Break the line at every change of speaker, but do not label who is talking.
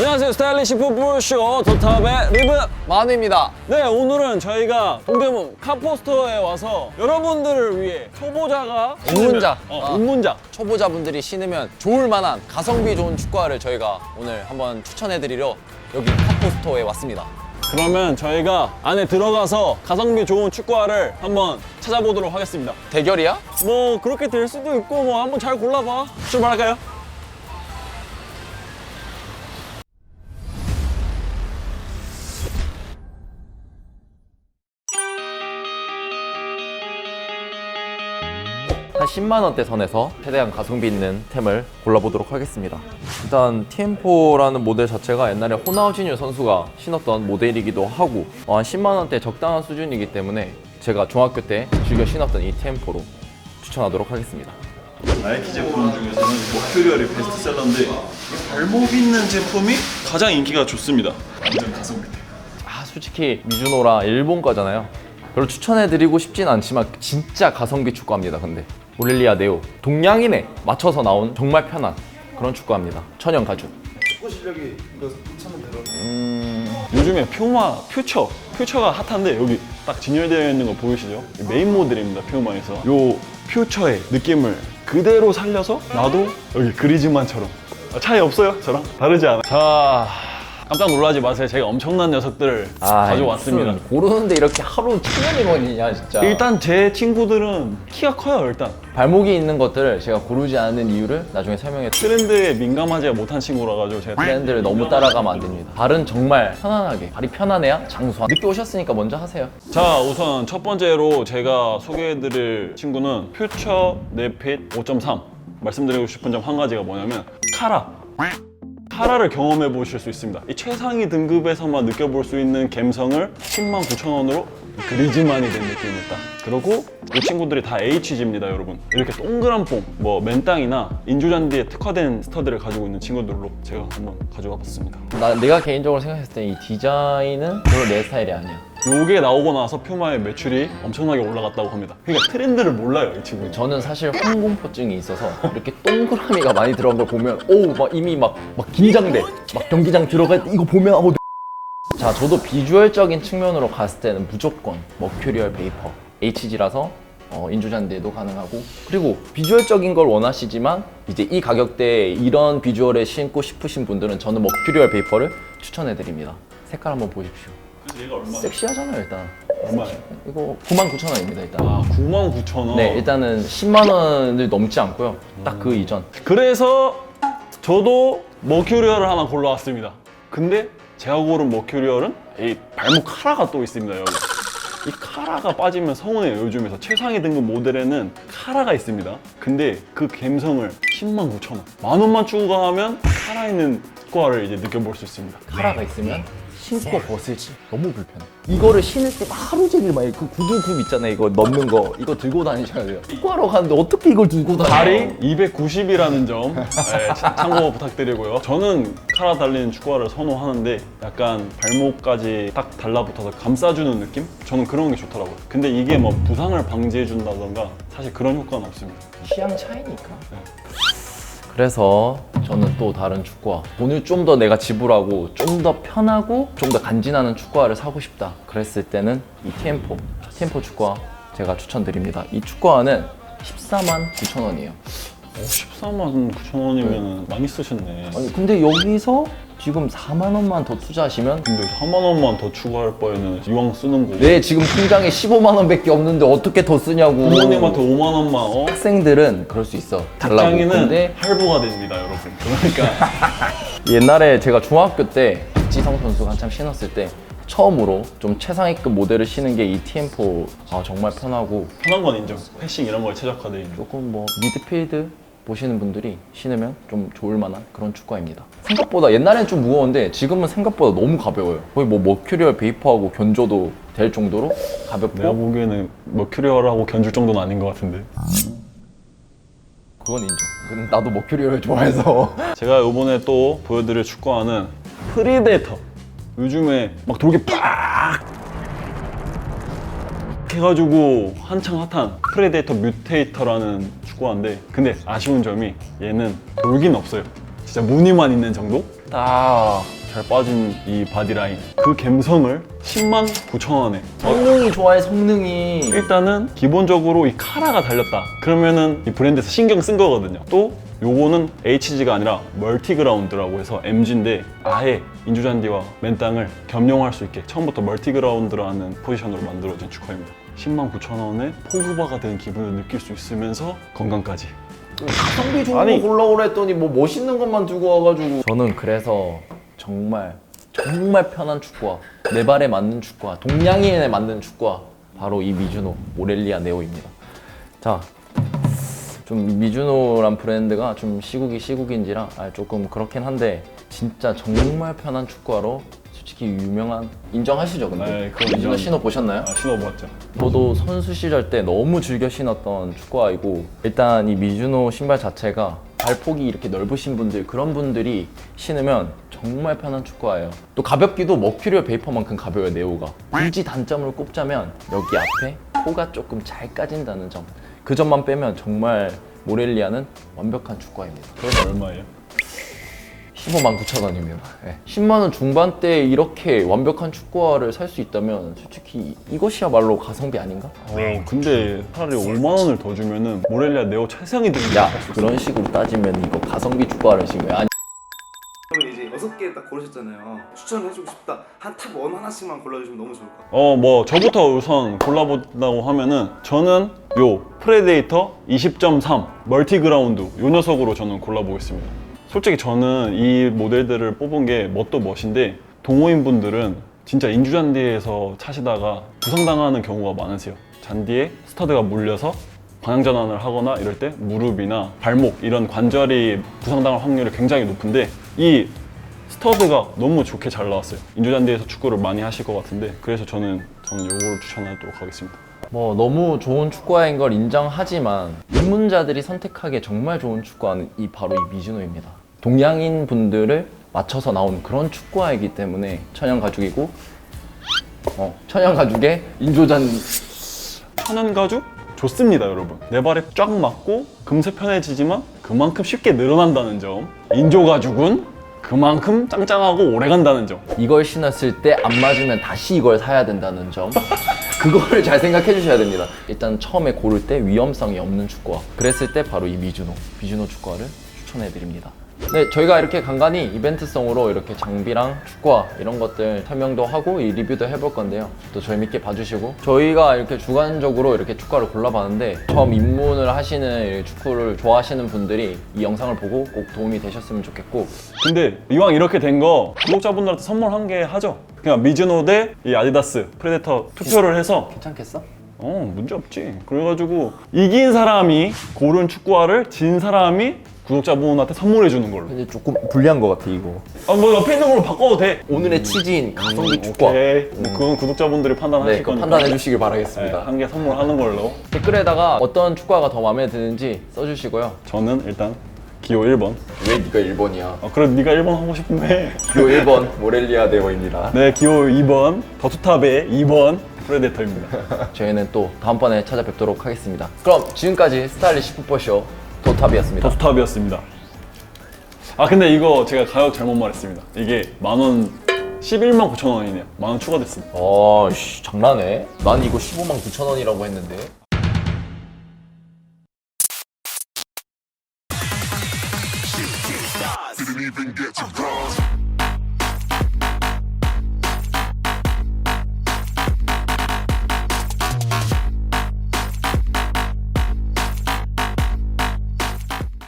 안녕하세요 스타일리시 풋볼쇼 도탑의 리브
만우입니다.
네 오늘은 저희가 동대문 카포스토어에 와서 여러분들을 위해 초보자가
입문자.
어,
아.
입문자
초보자분들이 신으면 좋을 만한 가성비 좋은 축구화를 저희가 오늘 한번 추천해드리려 여기 카포스토어에 왔습니다.
그러면 저희가 안에 들어가서 가성비 좋은 축구화를 한번 찾아보도록 하겠습니다
대결이야?
뭐 그렇게 될 수도 있고 뭐 한번 잘 골라봐 출발할까요?
한 10만 원대 선에서 최대한 가성비 있는 템을 골라보도록 하겠습니다. 일단 TM4라는 모델 자체가 옛날에 호나우지뉴 선수가 신었던 모델이기도 하고 어, 한 10만 원대 적당한 수준이기 때문에 제가 중학교 때 즐겨 신었던 이 TM4로 추천하도록 하겠습니다.
나이키 제품 중에서는 머큐리얼이 베스트셀러인데 이 발목 있는 제품이 가장 인기가 좋습니다. 완전 가성비.
아 솔직히 미주노라 일본 거잖아요. 별로 추천해드리고 싶진 않지만 진짜 가성비 축구합니다. 근데 오렐리아 네오 동양인에 맞춰서 나온 정말 편한 그런 축구합니다. 천연 가죽.
요즘에 퓨마 퓨처 퓨처가 핫한데 여기 딱 진열되어 있는 거 보이시죠? 이 메인 모델입니다 퓨마에서 요 퓨처의 느낌을 그대로 살려서 나도 여기 그리즈만처럼 아, 차이 없어요 저랑 다르지 않아 자 깜짝 놀라지 마세요 제가 엄청난 녀석들을 가져왔습니다
무슨 고르는데 이렇게 하루 천 원이 걸리냐 진짜.
일단 제 친구들은 키가 커요 일단
발목이 있는 것들을 제가 고르지 않는 이유를 나중에 설명해 드릴게요.
트렌드에 민감하지 못한 친구라 가지고 제가
트렌드를 너무 따라가면 안 됩니다. 발은 정말 편안하게, 발이 편안해야 장수한. 늦게 오셨으니까 먼저 하세요.
자 우선 첫 번째로 제가 소개해드릴 친구는 퓨처 네핏 5.3 말씀드리고 싶은 점 한 가지가 뭐냐면 카라 카라를 경험해 보실 수 있습니다. 이 최상위 등급에서만 느껴볼 수 있는 감성을 10만 9천 원으로 그리즈만이 된 느낌을 딱 그리고 이 친구들이 다 HG입니다 여러분. 이렇게 동그란 폼뭐 맨땅이나 인조잔디에 특화된 스터드를 가지고 있는 친구들로 제가 한번 가져와 봤습니다.
나, 내가 개인적으로 생각했을 때 이 디자인은 별로 내 스타일이 아니야.
요게 나오고 나서 퓨마의 매출이 엄청나게 올라갔다고 합니다. 그러니까 트렌드를 몰라요, 이 친구.
저는 사실 홍공포증이 있어서 이렇게 동그라미가 많이 들어간 걸 보면 오우 막 이미 막, 막 긴장돼. 막 경기장 들어갈 때 이거 보면 어우 자 저도 비주얼적인 측면으로 갔을 때는 무조건 머큐리얼 베이퍼 HG라서 어, 인조잔디에도 가능하고 그리고 비주얼적인 걸 원하시지만 이제 이 가격대에 이런 비주얼에 신고 싶으신 분들은 저는 머큐리얼 베이퍼를 추천해 드립니다 색깔 한번 보십시오
얘가 얼마?
섹시하잖아요 일단
얼마예요?
이거 99,000원입니다 일단
아, 99,000원.
네, 일단은 10만 원을 넘지 않고요. 딱 그 이전.
그래서 저도 머큐리얼을 하나 골라왔습니다. 근데 제가 고른 머큐리얼은 이 발목 카라가 또 있습니다, 여기. 이 카라가 빠지면 서운해요, 요즘에서. 최상위 등급 모델에는 카라가 있습니다. 근데 그 감성을 10만 9천 원. 만 원만 추가하면 카라 있는 스코어를 이제 느껴볼 수 있습니다.
카라가 있으면 신고 벗을지 너무 불편해. 이거를 신을 때 하루 종일 막 그 구두 굽 있잖아요. 이거 넣는 거 이거 들고 다니셔야 돼요. 축구하러 가는데 어떻게 이걸 들고 다녀?
발이 290이라는 점 네, 참- 참고 부탁드리고요. 저는 카라 달린 축구화를 선호하는데 약간 발목까지 딱 달라붙어서 감싸주는 느낌? 저는 그런 게 좋더라고요. 근데 이게 뭐 부상을 방지해준다던가 사실 그런 효과는 없습니다.
취향 차이니까. 그래서 저는 또 다른 축구화. 돈을 좀 더 내가 지불하고 좀 더 편하고 좀 더 간지나는 축구화를 사고 싶다. 그랬을 때는 이 TM4 TM4 축구화 제가 추천드립니다. 이 축구화는 14만 9천 원이에요.
14만 9천 원이면 많이 쓰셨네.
아니 근데 여기서 지금 4만 원만 더 투자하시면?
근데 4만 원만 더 추가할 바에는 이왕 쓰는 거
내 지금 통장에 15만 원밖에 없는데 어떻게 더 쓰냐고.
부모님한테 5만 원만 어?
학생들은 그럴 수 있어. 달라고.
직장인은
근데
할부가 됩니다, 여러분. 그러니까.
옛날에 제가 중학교 때 박지성 선수가 한참 신었을 때 처음으로 좀 최상위급 모델을 신은 게 이 TM4 아 정말 편하고.
편한 건 인정. 패싱 이런 거에 최적화돼 있는.
조금 뭐 미드필드 보시는 분들이 신으면 좀 좋을 만한 그런 축구화입니다. 생각보다 옛날엔 좀 무거웠는데 지금은 생각보다 너무 가벼워요. 거의 뭐 머큐리얼 베이퍼하고 견줘도 될 정도로 가볍고
내가 보기에는 머큐리얼하고 견줄 정도는 아닌 것 같은데.
그건 인정. 근데 나도 머큐리얼을 좋아해서
제가 이번에 또 보여드릴 축구화는 프리데이터. 요즘에 막 돌게 팍 해가지고 한창 핫한 프레데이터 뮤테이터라는 축구화인데 근데 아쉬운 점이 얘는 돌긴 없어요. 진짜 무늬만 있는 정도? 딱 잘 빠진 이 바디라인. 그 감성을 10만 9천 원에.
성능이 좋아해 성능이.
일단은 기본적으로 이 카라가 달렸다. 그러면은 이 브랜드에서 신경 쓴 거거든요. 또 요거는 HG가 아니라 멀티그라운드라고 해서 MG인데 아예 인조잔디와 맨땅을 겸용할 수 있게 처음부터 멀티그라운드라는 포지션으로 만들어진 축구입니다 10만 9천 원에 포그바가 된 기분을 느낄 수 있으면서 건강까지.
가성비 좋은
아니.
거 골라오라 했더니 뭐 멋있는 것만 두고 와가지고. 저는 그래서 정말 정말 편한 축구화. 내 발에 맞는 축구화. 동양인에 맞는 축구화. 바로 이 미주노 모렐리아 네오입니다. 자좀 미주노란 브랜드가 좀 시국이 시국인지라 아, 조금 그렇긴 한데 진짜 정말 편한 축구화로 솔직히 유명한 인정하시죠 근데
네, 그건
미주노
인정.
신어 보셨나요?
아 신어보았죠
저도 선수 시절 때 너무 즐겨 신었던 축구화이고 일단 이 미즈노 신발 자체가 발폭이 이렇게 넓으신 분들 그런 분들이 신으면 정말 편한 축구화예요 또 가볍기도 머큐리얼 베이퍼만큼 가벼워요 네오가 굳이 단점을 꼽자면 여기 앞에 코가 조금 잘 까진다는 점그 점만 빼면 정말 모렐리아는 완벽한 축구화입니다
그래서 얼마예요?
15만 9천 원입니다. 10만 원 중반대에 이렇게 완벽한 축구화를 살 수 있다면 솔직히 이것이야말로 가성비 아닌가?
어 근데 차라리 5만 원을 더 주면은 모렐리아 네오 최상위 등급
야 그런 식으로 따지면 이거 가성비 축구화를 신 거야. 아니
그러면 이제 여섯 개 딱 고르셨잖아요. 추천을 해주고 싶다. 한 탑 원 하나씩만 골라주시면 너무 좋을 것 같아요.
어 뭐 저부터 우선 골라본다고 하면은 저는 요 프레데이터 20.3 멀티그라운드 요 녀석으로 저는 골라보겠습니다 솔직히 저는 이 모델들을 뽑은 게 뭣도 멋인데 동호인 분들은 진짜 인주잔디에서 차시다가 부상당하는 경우가 많으세요 잔디에 스타드가 물려서 방향 전환을 하거나 이럴 때 무릎이나 발목 이런 관절이 부상당할 확률이 굉장히 높은데 이 스터드가 너무 좋게 잘 나왔어요. 인조잔디에서 축구를 많이 하실 것 같은데 그래서 저는 저는 이걸 추천하도록 하겠습니다.
뭐 너무 좋은 축구화인 걸 인정하지만 입문자들이 선택하기에 정말 좋은 축구화는 이 바로 이 미즈노입니다. 동양인 분들을 맞춰서 나온 그런 축구화이기 때문에 천연 가죽이고 어, 천연 가죽에 인조잔
천연 가죽 좋습니다, 여러분. 내 발에 쫙 맞고 금세 편해지지만 그만큼 쉽게 늘어난다는 점. 인조 가죽은 그만큼 짱짱하고 오래 간다는 점.
이걸 신었을 때 안 맞으면 다시 이걸 사야 된다는 점 그거를 잘 생각해 주셔야 됩니다 일단 처음에 고를 때 위험성이 없는 축구화 그랬을 때 바로 이 미주노 미주노 축구화를 추천해 드립니다 네 저희가 이렇게 간간히 이벤트성으로 이렇게 장비랑 축구화 이런 것들 설명도 하고 이 리뷰도 해볼 건데요 또 재밌게 봐주시고 저희가 이렇게 주관적으로 이렇게 축구화를 골라봤는데 처음 입문을 하시는 이 축구를 좋아하시는 분들이 이 영상을 보고 꼭 도움이 되셨으면 좋겠고
근데 이왕 이렇게 된 거 구독자분들한테 선물 한개 하죠. 그냥 미즈노 대 이 아디다스 프레데터 투표를 해서
괜찮겠어?
어 문제 없지. 그래가지고 이긴 사람이 고른 축구화를 진 사람이 구독자분한테 선물해 주는 걸로.
근데 조금 불리한 것 같아 이거.
아뭐 옆에 있는 걸로 바꿔도 돼.
오늘의 취지인 가성비 축구화.
오케이 뭐 그건 구독자분들이 판단하실
네, 그거
거니까.
판단해 주시길 바라겠습니다.
한 개 선물하는 걸로.
댓글에다가 어떤 축구화가 더 마음에 드는지 써주시고요.
저는 일단 기호 1번.
왜 네가 1번이야?
어, 그래 네가 1번 하고 싶은데.
요 1번 모렐리아 데오입니다.
네 기호 2번. 더투탑의 2번 프레데터입니다
저희는 또 다음번에 찾아뵙도록 하겠습니다 그럼 지금까지 스타일리시 풋볼쇼 도탑이었습니다
더투탑이었습니다 아 근데 이거 제가 가격 잘못 말했습니다 이게 만원 11만 9천 원이네요 만 원 추가됐습니다
아 씨 장난해? 난 이거 15만 9천 원이라고 했는데
Didn't even get